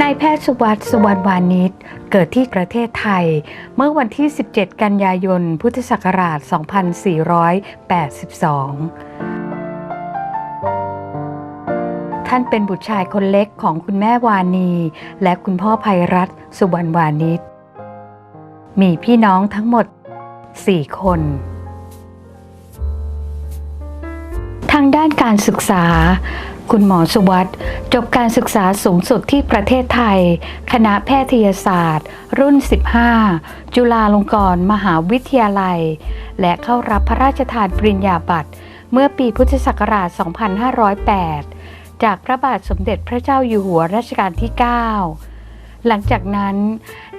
นายแพทย์สุวัสดิ์สุวรรณวานิชเกิดที่ประเทศไทย เมื่อวันที่ 17 กันยายน พุทธศักราช 2482 ท่านเป็นบุตรชายคนเล็กของคุณแม่วานี และคุณพ่อภัยรัตสุวรรณวานิชมีพี่น้องทั้งหมด 4 คน ทางด้านการศึกษา คุณหมอสุวัสด์จบการศึกษาสูงสุดที่ประเทศไทย คณะแพทยศาสตร์ รุ่น 15 จุฬาลงกรณ์มหาวิทยาลัย และเข้ารับพระราชทานปริญญาบัตร เมื่อปีพุทธศักราช 2508 จากพระบาทสมเด็จพระเจ้าอยู่หัวรัชกาลที่ 9หลังจากนั้น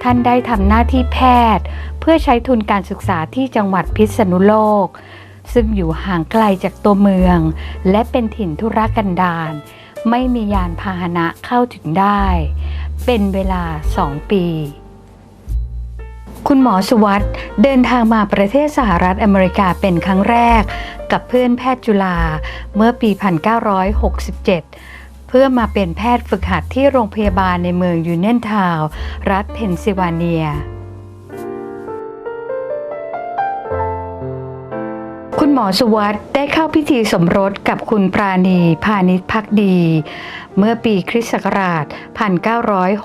ท่านได้ทำหน้าที่แพทย์ เพื่อใช้ทุนการศึกษาที่จังหวัดพิษณุโลก ซึ่งอยู่ห่างไกลจากตัวเมือง และเป็นถิ่นธุรกันดารไม่มียานพาหนะเข้าถึงได้ เป็นเวลา2ปี คุณหมอสุวัสด์เดินทางมาประเทศสหรัฐอเมริกาเป็นครั้งแรก กับเพื่อนแพทย์จุฬาเมื่อปี 1967 เพื่อมาเป็นแพทย์ฝึกหัดที่โรงพยาบาลในเมืองยูเนียนทาวรัฐเพนซิลเวเนีย หมอสุวัสด์ได้เข้าพิธีสมรสกับคุณปราณีพาณิชพักดี เมื่อปีคริสต์ศักราช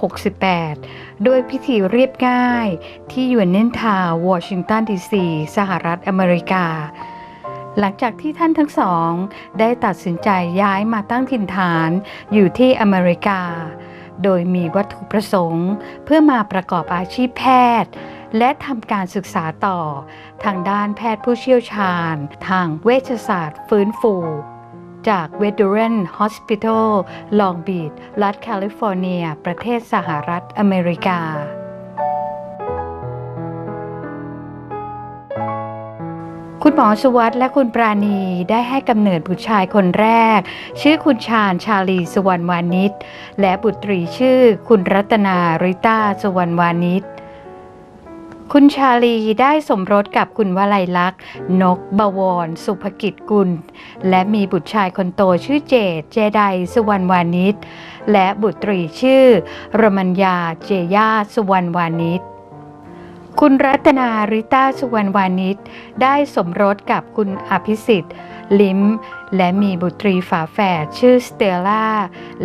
1968 ด้วยพิธีเรียบง่ายที่ยูเนียนทาววอชิงตันดีซีสหรัฐอเมริกา หลังจากที่ท่านทั้งสอง ได้ตัดสินใจย้ายมาตั้งถิ่นฐานอยู่ที่อเมริกา โดยมีวัตถุประสงค์เพื่อมาประกอบอาชีพแพทย์ และทำการศึกษาต่อ ทางด้านแพทย์ผู้เชี่ยวชาญ ทางเวชศาสตร์ฟื้นฟู จาก Veteran Hospital Long Beach รัฐแคลิฟอร์เนีย ประเทศสหรัฐอเมริกาคุณหมอสุวัสด์และคุณปราณีได้ให้กำเนิดบุตรชายคนแรก ชื่อคุณชาญชาลีสุวรรณวานิชและบุตรีชื่อคุณรัตนาริต้าสุวรรณวานิช คุณชาลีได้สมรสกับคุณวลัยลักษณ์ นกบวร สุภกิจกุล และมีบุตรชายคนโตชื่อเจดเจไดสุวรรณวานิชและบุตรีชื่อ รมัญญาเจยาสุวรรณวานิชคุณรัตนาริต้าสุวรรณวานิชได้สมรสกับคุณอภิสิทธิ์ ลิมและมีบุตรีฝาแฝดชื่อสเตลล่า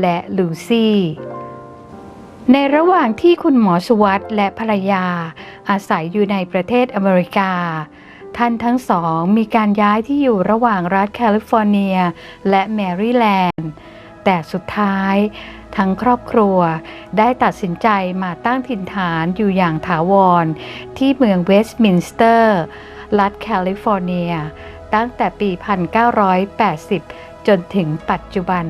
และลูซี่ ในระหว่างที่คุณหมอสุวัสด์และภรรยา อาศัยอยู่ในประเทศอเมริกา ท่านทั้งสองมีการย้ายที่อยู่ระหว่างรัฐแคลิฟอร์เนีย และแมริแลนด์ แต่สุดท้าย ทั้งครอบครัวได้ตัดสินใจมาตั้งถิ่นฐานอยู่อย่างถาวร ที่เมืองเวสต์มินสเตอร์ รัฐแคลิฟอร์เนีย ตั้งแต่ปี 1980 จนถึงปัจจุบัน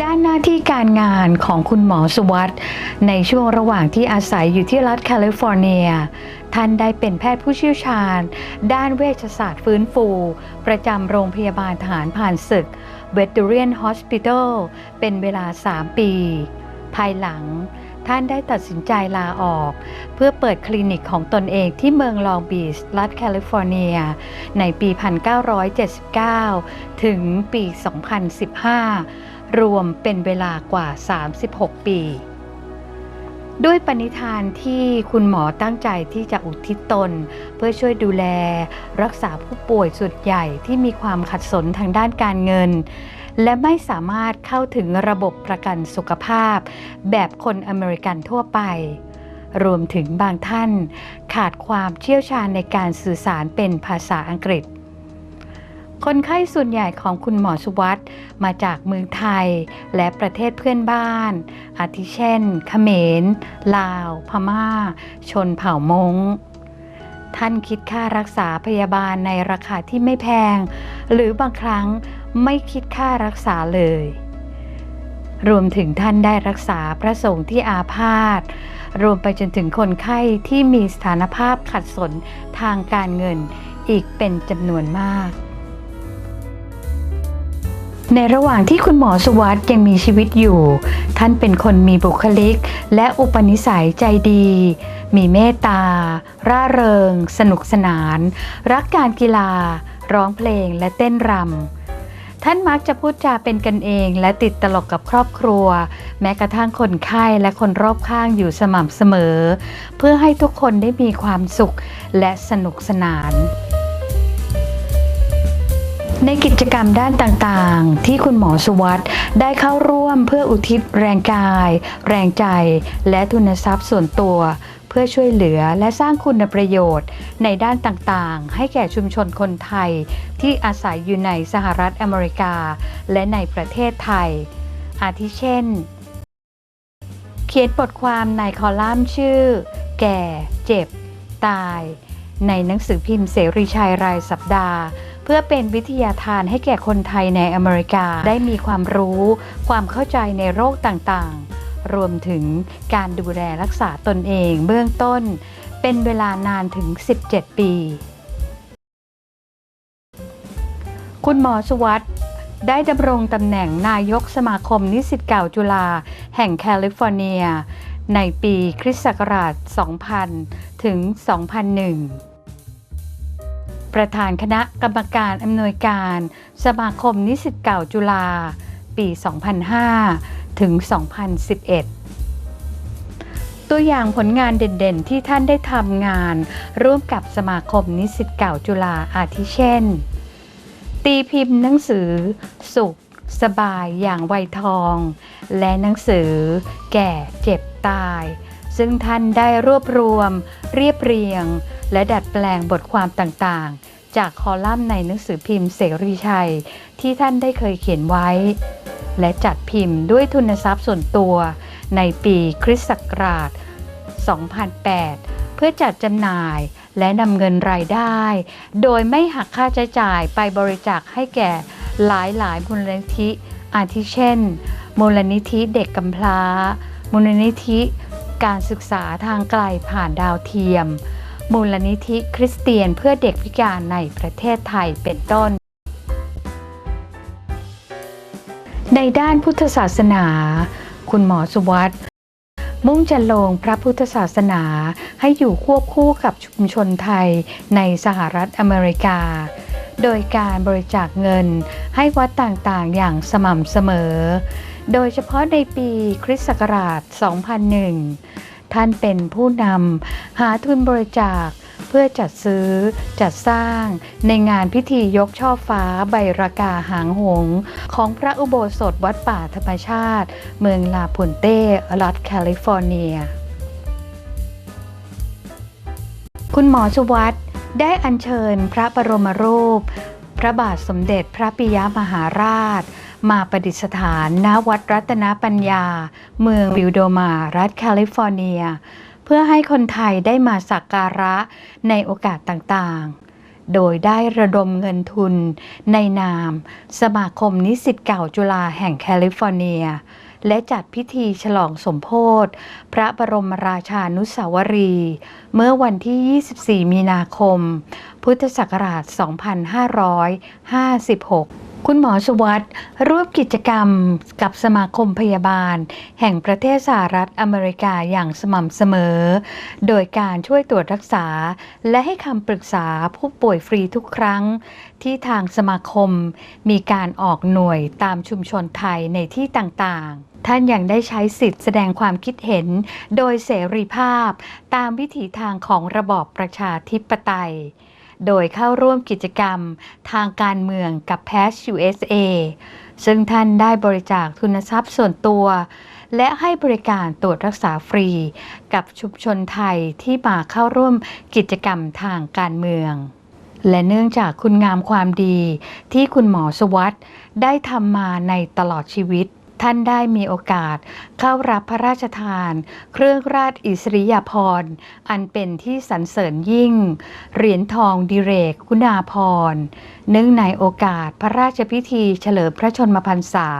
ด้านหน้าที่การงานของคุณหมอสุวัสด์ในช่วงระหว่างที่อาศัยอยู่ที่รัฐแคลิฟอร์เนีย ท่านได้เป็นแพทย์ผู้เชี่ยวชาญ ด้านเวชศาสตร์ฟื้นฟู ประจำโรงพยาบาลทหารผ่านศึก Veteran Hospital เป็นเวลา 3 ปี ภายหลังท่านได้ตัดสินใจลาออก เพื่อเปิดคลินิกของตนเองที่เมืองลองบีชรัฐแคลิฟอร์เนีย ในปี 1979 ถึงปี 2015 รวมเป็นเวลากว่า 36 ปี ด้วยปณิธานที่คุณหมอตั้งใจที่จะอุทิศตน เพื่อช่วยดูแล รักษาผู้ป่วยส่วนใหญ่ที่มีความขัดสนทางด้านการเงิน และไม่สามารถเข้าถึงระบบประกันสุขภาพ แบบคนอเมริกันทั่วไปรวมถึงบางท่าน ขาดความเชี่ยวชาญในการสื่อสารเป็นภาษาอังกฤษ คนไข้ส่วนใหญ่ของคุณหมอสุวัสด์มาจากเมืองไทยและประเทศเพื่อนบ้าน อาทิเช่น เขมร ลาว พม่า ชนเผ่ามง้ง ท่านคิดค่ารักษาพยาบาลในราคาที่ไม่แพง หรือบางครั้งไม่คิดค่ารักษาเลย รวมถึงท่านได้รักษาพระสงฆ์ที่อาพาธรวมไปจนถึงคนไข้ที่มีสถานภาพขัดสนทางการเงินอีกเป็นจำนวนมาก ในระหว่างที่คุณหมอสุวัสด์ยังมีชีวิตอยู่ ท่านเป็นคนมีบุคลิก และอุปนิสัยใจดี มีเมตตา ร่าเริง สนุกสนาน รักการกีฬา ร้องเพลงและเต้นรำท่านมักจะพูดจาเป็นกันเองและติดตลกกับครอบครัว แม้กระทั่งคนไข้และคนรอบข้างอยู่สม่ำเสมอ เพื่อให้ทุกคนได้มีความสุขและสนุกสนาน ในกิจกรรมด้านต่างๆ ที่คุณหมอสุวัสด์ได้เข้าร่วมเพื่ออุทิศแรงกาย แรงใจ และทุนทรัพย์ส่วนตัว เพื่อช่วยเหลือและสร้างคุณประโยชน์ ในด้านต่างๆ ให้แก่ชุมชนคนไทย ที่อาศัยอยู่ในสหรัฐอเมริกา และในประเทศไทย อาทิเช่น เขียนบทความในคอลัมน์ชื่อ แก่ เจ็บ ตาย ในหนังสือพิมพ์เสรีชัยรายสัปดาห์ เพื่อเป็นวิทยาทานให้แก่คนไทยในอเมริกาได้มีความรู้ ความเข้าใจในโรคต่างๆ รวมถึงการดูแลรักษาตนเองเบื้องต้น เป็นเวลานานถึง 17 ปี คุณหมอสุวัสด์ได้ดำรงตำแหน่งนายกสมาคมนิสิตเก่าจุฬาแห่งแคลิฟอร์เนีย ในปีคริสต์ศักราช 2000 ถึง 2001 ประธานคณะกรรมการอำนวยการ สมาคมนิสิตเก่าจุฬาปี 2005 ถึง 2011 ตัวอย่างผลงานเด่นๆ ที่ท่านได้ทำงานร่วมกับสมาคมนิสิตเก่าจุฬาอาทิเช่น ตีพิมพ์หนังสือ สุข สบายอย่างไวยทอง และหนังสือ แก่เจ็บตาย ซึ่งท่านได้รวบรวม เรียบเรียง และดัดแปลงบทความต่างๆ จากคอลัมน์ในหนังสือพิมพ์เสรีชัย ที่ท่านได้เคยเขียนไว้ และจัดพิมพ์ด้วยทุนทรัพย์ส่วนตัวในปีคริสต์ศักราช 2008 เพื่อจัดจำหน่ายและนำเงินรายได้ โดยไม่หักค่าใช้จ่ายไปบริจาคให้แก่หลายหลายมูลนิธิอาทิเช่น มูลนิธิเด็กกำพร้า มูลนิธิ การศึกษาทางไกลผ่านดาวเทียม มูลนิธิคริสเตียนเพื่อเด็กพิการในประเทศไทยเป็นต้น ในด้านพุทธศาสนา คุณหมอสุวัสด์มุ่งจะลงพระพุทธศาสนาให้อยู่ควบคู่กับชุมชนไทยในสหรัฐอเมริกา โดยการบริจาคเงินให้วัดต่างๆอย่างสม่ำเสมอ โดยเฉพาะในปีคริสต์ศักราช 2001 ท่านเป็นผู้นำหาทุนบริจาคเพื่อจัดซื้อจัดสร้างในงานพิธียกช่อฟ้าใบรากาหางหง ของพระอุโบสถวัดป่าธรรมชาติ เมืองลาพุนเต้รัฐแคลิฟอร์เนีย คุณหมอสุวัสด์ได้อัญเชิญพระบรมรูป พระบาทสมเด็จพระปิยมหาราช มาประดิษฐานณวัดรัตนปัญญา เมืองวิลโดมารัฐแคลิฟอร์เนีย เพื่อให้คนไทยได้มาสักการะในโอกาสต่างๆ โดยได้ระดมเงินทุนในนาม สมาคมนิสิตเก่าจุฬาแห่งแคลิฟอร์เนีย และจัดพิธีฉลองสมโพธิพระบรมราชานุสาวรี เมื่อวันที่ 24 มีนาคม พุทธศักราช 2556 คุณหมอสุวัสด์ร่วมกิจกรรมกับสมาคมพยาบาล แห่งประเทศสหรัฐอเมริกาอย่างสม่ำเสมอ โดยการช่วยตรวจรักษา และให้คำปรึกษาผู้ป่วยฟรีทุกครั้ง ที่ทางสมาคมมีการออกหน่วยตามชุมชนไทยในที่ต่างๆท่านยังได้ใช้สิทธิ์แสดงความคิดเห็น โดยเสรีภาพ ตามวิถีทางของระบอบประชาธิปไตย โดยเข้าร่วมกิจกรรมทางการเมืองกับ p a s USA ซึ่งท่านได้บริจาคทุนทรัพย์ส่วนตัว และให้บริการตรวจรักษาฟรี กับชุมชนไทยที่มาเข้าร่วมกิจกรรมทางการเมือง และเนื่องจากคุณงามความดีที่คุณหมอสวัสด์ได้ทำมาในตลอดชีวิต ท่านได้มีโอกาสเข้ารับพระราชทาน เครื่องราชอิสริยาภรณ์อันเป็นที่สรรเสริญยิ่ง เหรียญทองดิเรกคุณาภรณ์เนื่องในโอกาสพระราชพิธีเฉลิมพระชนมพรรษา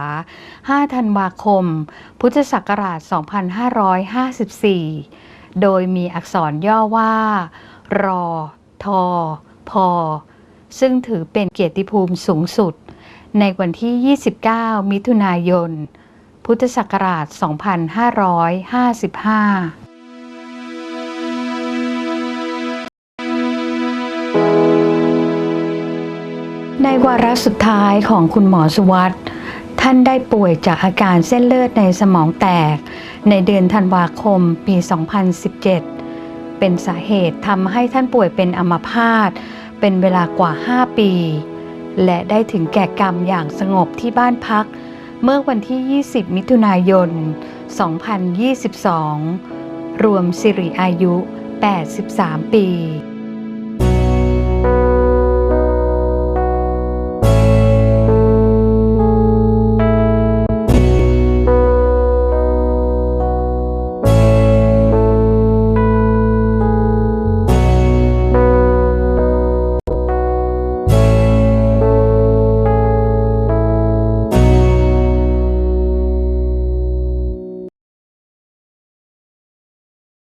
5 ธันวาคม พุทธศักราช 2554 โดยมีอักษรย่อว่า รอ ทอ พอ ซึ่งถือเป็นเกียรติภูมิสูงสุด ในวันที่ 29 มิถุนายน พุทธศักราช 2555ในวาระสุดท้ายของคุณหมอสุวัสด์ท่านได้ป่วยจากอาการเส้นเลือดในสมองแตก ในเดือนธันวาคมปี 2017 เป็นสาเหตุทำให้ท่านป่วยเป็นอัมพาตเป็นเวลากว่า 5 ปี และได้ถึงแก่กรรมอย่างสงบที่บ้านพัก เมื่อวันที่ 20 มิถุนายน 2022 รวมสิริอายุ 83 ปี